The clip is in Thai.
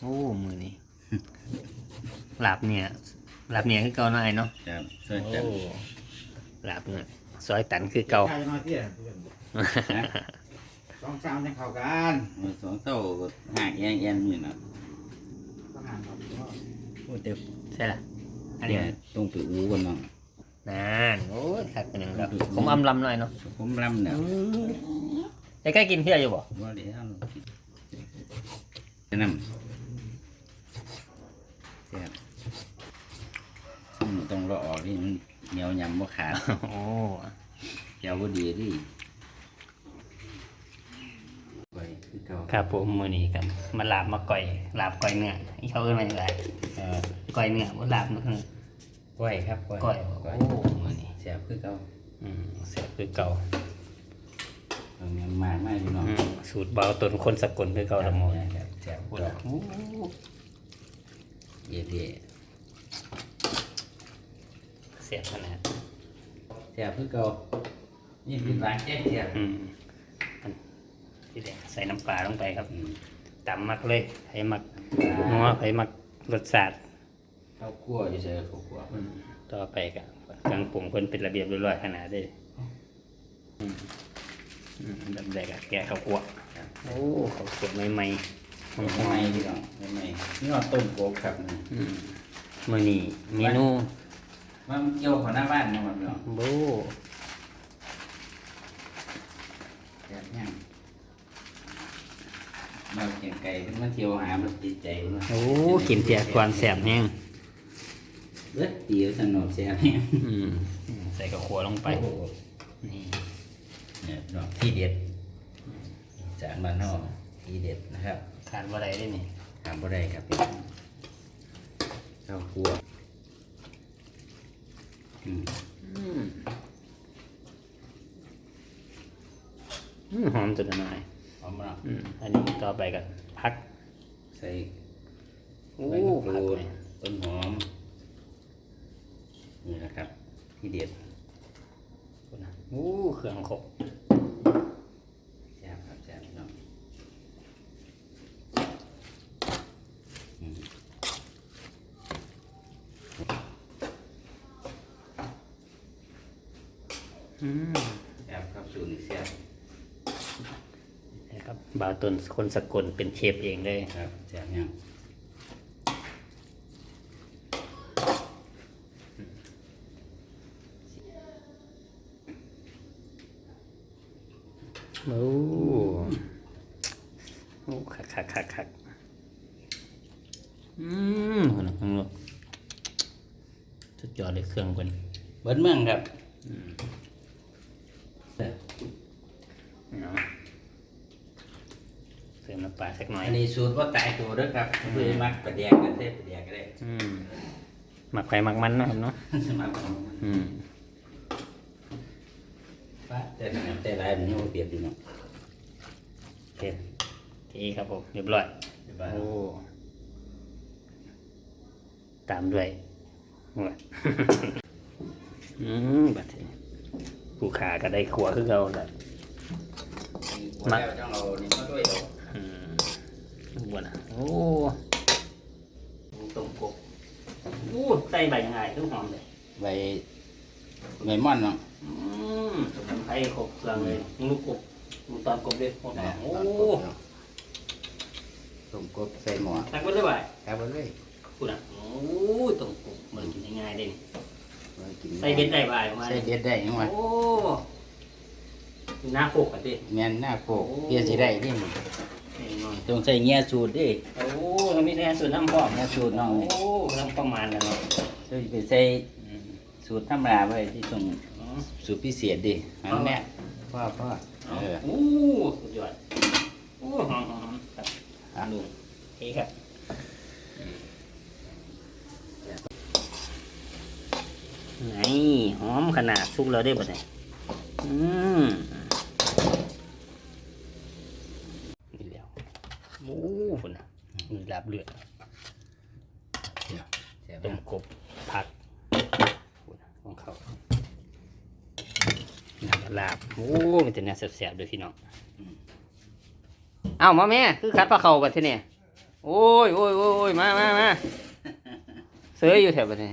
โอ้มือนี้หลับเนี่ยหลับเนี่ยคือเก่าหน่อยเนาะครับช่วยโอ้จับหลับเนี่ยซอยตันคือเก่าใช่น้อยที่อะเพื่อนสองสามยังเข้ากันมือสองเท่าก็หักแย่งแย่งมือนะต้องหาครับโอ้เต็มใช่ล่ะอันเนี่นี้ยตรงไปอู้กันเนาะ นานโอ้ยขัดกันหนึ่งแล้วผมอำลำหน่อยเนาะผมรำเนี่ยไอ้ใกล้กินเพี้ยอยู่บ่ว่าเดี๋ยวเราคิดจะนำ แซ่บซึ่งต้องรอออกที่มันเหนียวยำว่าขาดโอ้เจ้าก็ดีดิไปคือเก่าครับผมมือนี้กันมาลาบมาก่อยลาบก่อยเนื้ออีเขาเอิ้นมาอย่างไรเอ่อก่อยเนื้อว่าลาบมันคือก้อยครับก้อยก้อยก้อยโอ้มือนี้แซ่บคือเก่าอืมเสียคือเก่าเอาเงินมากมากพี่น้องอืมสูตรเบาตนคนสกลคือเก่าละหมดครับแซ่บพูดเก่าละโอ้ เย่เย่เสียขนาดแซ่บคือเก่านี่เป็นร้านแก้แซ่บอืมอันที่แรกใส่น้ำปลาลงไปครับอืมตำมักเลยไผมักนัวไผมักรสชาติข้าวคั่วอยู่เฉยข้าวคั่วอืมต่อไปก็เครื่องปรุงเพิ่นเป็นระเบียบเรียบร้อยขนาดเลยอืมอืมแบบแรกอะแกะข้าวคั่วโอ้ข้าวคั่วใหม่ๆหอ ทำไมมพี่น้องทำไมนี่ว่าต้มโกบครับนี่ๆอืมมื้อนี้เมนูมันเกี่ยวกับหน้าบ้านนะมันเนาะโบ้แซ่บแห้งมาเกียงไก่ขึ้นมาเที่ยวหามันติดใจมันโอ้กินเปียกก่อนแซ่บแฮงเบิดเดียวสนุกแซ่บแห้งอืมใส่กระขัวลงไปโอ้โหนี่เนี่ยดอกที่เด็ดจานบ้านนอกที่เด็ดนะครับ ขาดบ่ได้เด้นี่ทำบ่ได้ครับพี่ข้าวคั่วอืมอืมอืมหอมจุดหน่อยหอมเนาะอืมอันนี้ต่อไปกันพักใส่โอ้ใบมะกผักรูดเนี่ยต้นหอม นี่แหละครับ ที่เด็ดโอ้เครื่องครบ แซ่บครับแซ่บพี่น้องอืม อืม แซ่บครับสูตรนี้แซ่บนะครับบ่าวตนคนสกลเป็นเชฟเองเลยครับแซ่บยังโอ้โอ้คักคักคักคักอืมคนละคนละสุดยอดเลยเครื่องคนเบิดเมืองครับ เอาเติมน้ำปลาสักหน่อย อันนี้สูตรว่าตายตัวเด้วยครับเพื่อมักประเดียกกันเทศประเดียกก็ได้อืมหมักไข่หมักมันนะครับเนาะสมัครของอืมป้าแต่หนังแต่ลายมันยังบ่เปรียบอยู่เนาะโอเคโอเคครับผมเรียบร้อยเดี๋ยวบ้านโอ้ตามด้วยหัวอืมบัดนี้ ผู้ขาก็ได้ขัวคือเราแหละมาแล้วจังเรานี่มาด้วยเอาอืมบัวนะโอ้ตรงกบโอ้ใส่ใบยังไงทุกหอมเลยใบใบม่อนเนาะอืมสมุนไพรครบเครื่องเลยลูกกบลูกตอนกบเลยโอ้นะโหต้มกบใส่หม้อตักไว้ได้ไหมครับเอาเลยพูดอะโอ้ตรงกบมันกินง่ายๆเด่นเอากิน ใส่เบ็ดได้บ่ายมาใส่เบ็ดได้ยังวะโอ้หน้าโคกกันดิแม่นหน้าโคกเพียสิได้ที่มันแน่นอนต้องใส่เงี้ยสูตรดิโอ้เรามีแค่ส่วนน้ำพร้อมเงี้ยสูตรน้องโอ้นี่น้ำประมาณแล้วเนาะจะไปใส่อืมสูตรธรรมดาไว้ที่ตรงอ๋อสูตรพิเศษดิอันเนี้ยพ่อพ่อเออโอ้สุดยอดโอ้หอมหอมหอมครับ อะ ดูเฮ้ครับไหนห อมขนาดสุกแล้วได้บ่เนี่ยอืมนี่แล้วโอ้ฝุ่นน่ะมีลาบเลือดแซ่บต้มกบผักฝุ่นน่ะของเขาน้ำลาบโอ้มีแต่เนื้อแสบๆด้วยพี่น้องเอ้ามาแม่คือคัดปลาเขากันที่เนี่ยโอ้ยโอ้ยโอ้ยโอ้ยมามามาเสยอยู่แถวนี้